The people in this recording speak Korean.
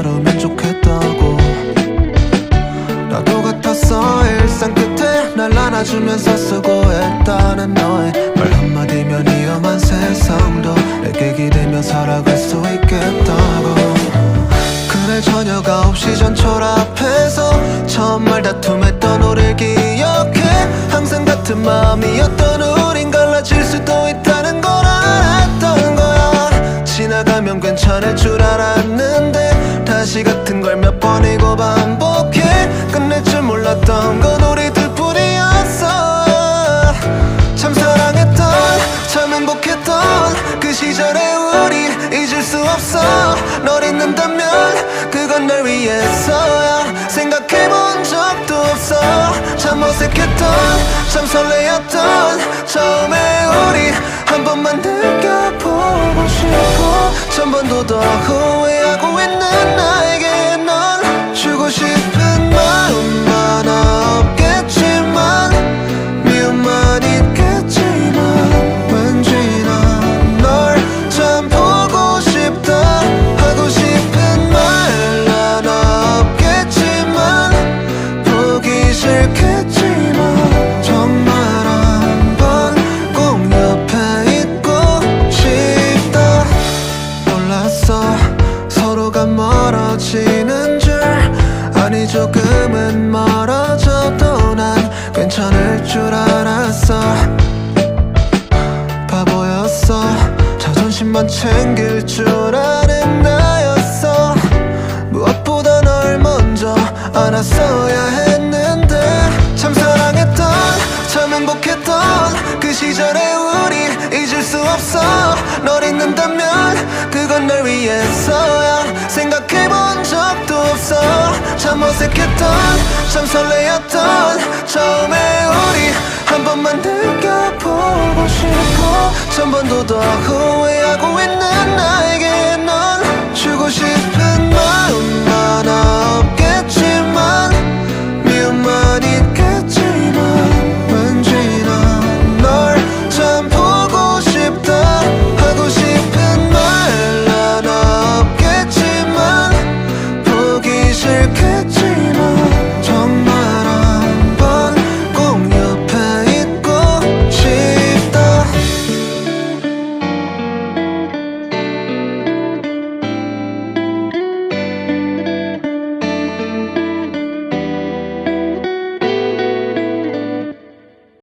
하루 만족했다고. 나도 같았어 일상 끝에. 날 안아주면서 쓰고 했다는 너의 말 한마디면 위험한 세상도 내게 기대며 살아갈 수 있겠다고. 그래 저녁 9시 전철 앞에서 처음 말 다툼했던 우릴 기억해. 항상 같은 마음이었던 우린 갈라질 수도 있다는 걸 알았던 거야 지나가면 괜찮을 줄 알았는데 다시 같은 걸 몇 번이고 반복해. 끝낼 줄 몰랐던 건 우리들 뿐이었어. 참 사랑했던 참 행복했던 그 시절의 우리 잊을 수 없어. 널 잊는다면 그건 날 위해서야 생각해본 적도 없어. 참 어색했던 참 설레었던 처음에 우리 한 번만 느껴보고 싶어. 천 번도 더 후회 조금은 멀어져도 난 괜찮을 줄 알았어. 바보였어. 자존심만 챙길 줄 아는 나였어. 무엇보다 널 먼저 알았어야 했는데 참 사랑했던 참 행복했던 그 시절의 우리 잊을 수 없어. 널 잊는다면 그건 날 위해서야. 생각해본 적도 없어 참 어색했던 참 설레였던 처음에 우리 한 번만 느껴보고 싶어. 천 번도 더 후회하고 있는 나에게 넌 주고 싶은 마음만